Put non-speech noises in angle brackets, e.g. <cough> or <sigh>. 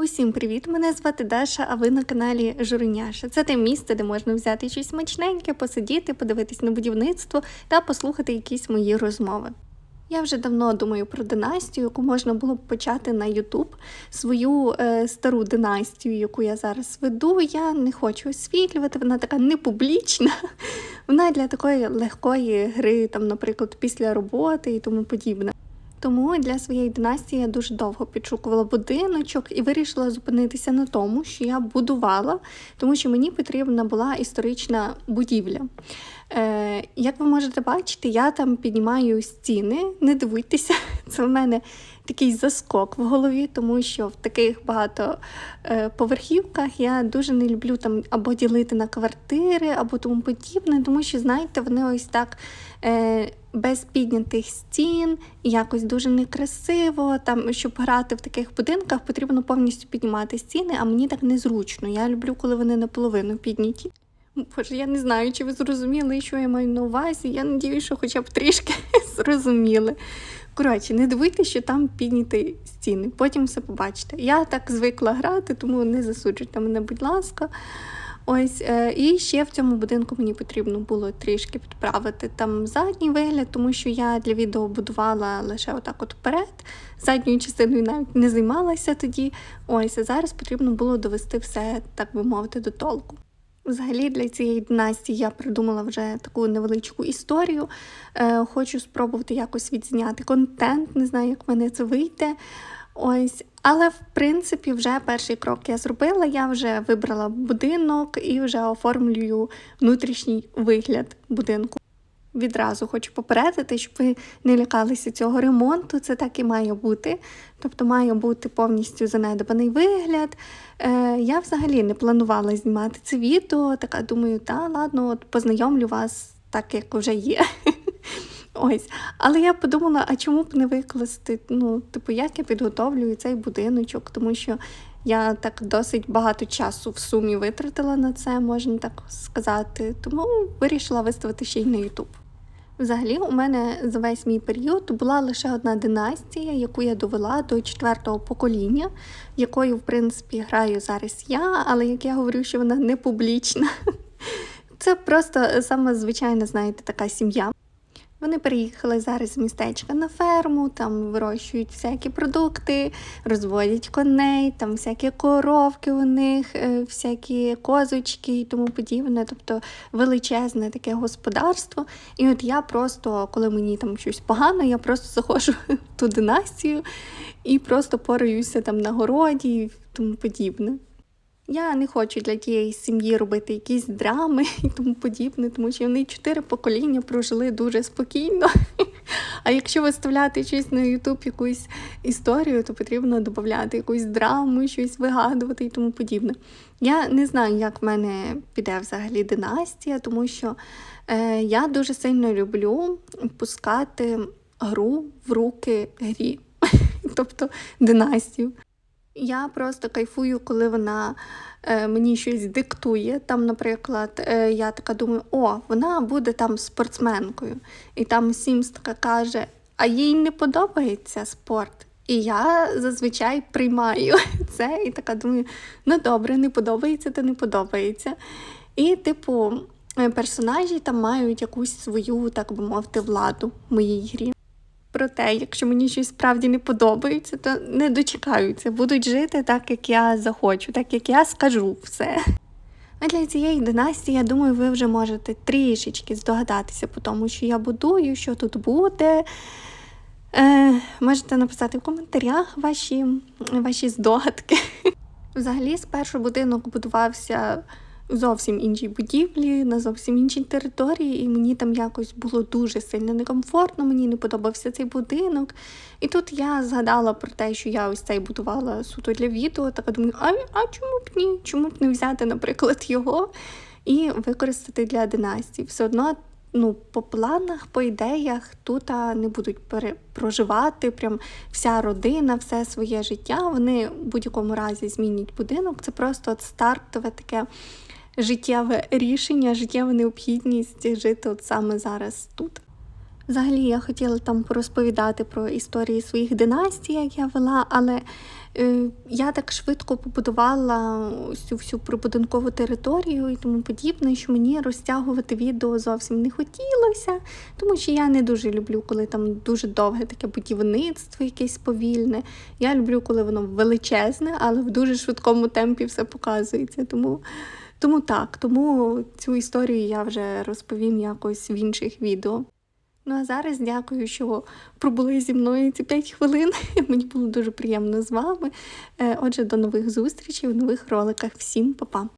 Усім привіт! Мене звати Даша, а ви на каналі Журеняша. Це те місце, де можна взяти щось смачненьке, посидіти, подивитись на будівництво та послухати якісь мої розмови. Я вже давно думаю про династію, яку можна було б почати на Ютуб. Свою е, стару династію, яку я зараз веду, я не хочу освітлювати, вона така непублічна. <laughs> Вона для такої легкої гри, там, наприклад, після роботи і тому подібне. Тому для своєї династії я дуже довго підшукувала будиночок і вирішила зупинитися на тому, що я будувала, тому що мені потрібна була історична будівля. Е, Як ви можете бачити, я там піднімаю стіни, не дивуйтеся, це в мене такий заскок в голові, тому що в таких багато е, я дуже не люблю там або ділити на квартири, або тому подібне, тому що, знаєте, вони ось так. Е, без піднятих стін, якось дуже некрасиво. Там, щоб грати в таких будинках, потрібно повністю піднімати стіни, а мені так незручно. Я люблю, коли вони наполовину підняті. Боже, я не знаю, чи ви зрозуміли, що я маю на увазі. Я надію, що хоча б трішки <laughs> зрозуміли. Коротше, не дивуйтесь, що там підняті стіни. Потім все побачите. Я так звикла грати, тому не засуджуйте мене, будь ласка. Ось, е, і ще в цьому будинку мені потрібно було трішки підправити там задній вигляд, тому що я для відео будувала лише отак от вперед. Задньою частиною навіть не займалася тоді. Ось, а зараз потрібно було довести все, так би мовити, до толку. Взагалі для цієї династії я придумала вже таку невеличку історію. Е, Хочу спробувати якось відзняти контент, не знаю, як в мене це вийде. Ось, але в принципі вже перший крок я зробила. Я вже вибрала будинок і вже оформлюю внутрішній вигляд будинку. Відразу хочу попередити, щоб ви не лякалися цього ремонту. Це так і має бути. Тобто має бути повністю занедбаний вигляд. Е, Я взагалі не планувала знімати це відео. Така думаю, та ладно, от познайомлю вас так, як вже є. <laughs> Ось, але я подумала, а чому б не викласти? Ну, типу, як я підготовлюю цей будиночок, тому що я так досить багато часу в сумі витратила на це, можна так сказати. Тому вирішила виставити ще й на Ютуб. Взагалі, у мене за весь мій період була лише одна династія, яку я довела до четвертого покоління, якою, в принципі, граю зараз я, але як я говорю, що вона не публічна. <laughs> Це просто саме звичайна, знаєте, така сім'я. Вони переїхали зараз з містечка на ферму, там вирощують всякі продукти, розводять коней, там всякі коровки у них, е, всякі козочки і тому подібне. Тобто величезне таке господарство. І от я просто, коли мені там щось погано, я просто заходжу в <laughs> ту династію і просто пораюся там на городі і тому подібне. Я не хочу для тієї сім'ї робити якісь драми <laughs> і тому подібне, тому що вони чотири покоління прожили дуже спокійно. <laughs> А якщо виставляти щось на Ютуб, якусь історію, то потрібно додати якусь драму, щось вигадувати і тому подібне. Я не знаю, як в мене піде взагалі династія, тому що е, я дуже сильно люблю пускати гру в руки грі, <laughs> тобто династію. Я просто кайфую, коли вона е, мені щось диктує. Там, наприклад, е, я така думаю, о, вона буде там спортсменкою. І там Сімс така каже, а їй не подобається спорт. І я зазвичай приймаю <laughs> це і така думаю, ну добре, не подобається, то не подобається. І, типу, е, персонажі там мають якусь свою, так би мовити, владу в моїй грі. Проте, якщо мені щось справді не подобається, то не дочекаються, будуть жити так, як я захочу, так як я скажу все. А для цієї династії, я думаю, ви вже можете трішечки здогадатися по тому, що я будую, що тут буде. Е, Можете написати в коментарях ваші, ваші здогадки. Взагалі, спершу будинок будувався зовсім іншій будівлі, на зовсім іншій території, і мені там якось було дуже сильно некомфортно, мені не подобався цей будинок. І тут я згадала про те, що я ось цей будувала суто для відео, така думаю, а, а чому б ні? Чому б не взяти, наприклад, його і використати для династії? Все одно. Ну, по планах, по ідеях тут не будуть проживати прям вся родина, все своє життя. Вони в будь-якому разі змінять будинок. Це просто от стартове таке життєве рішення, життєва необхідність жити от саме зараз тут. Взагалі, я хотіла там порозповідати про історії своїх династій, як я вела, але Я так швидко побудувала цю всю прибудинкову територію і тому подібне, що мені розтягувати відео зовсім не хотілося, тому що я не дуже люблю, коли там дуже довге таке будівництво, якесь повільне. Я люблю, коли воно величезне, але в дуже швидкому темпі все показується. Тому, тому так, тому цю історію я вже розповім якось в інших відео. Ну а зараз дякую, що пробули зі мною ці 5 хвилин. <laughs> Мені було дуже приємно з вами. Е, Отже, до нових зустрічей в нових роликах. Всім па-па!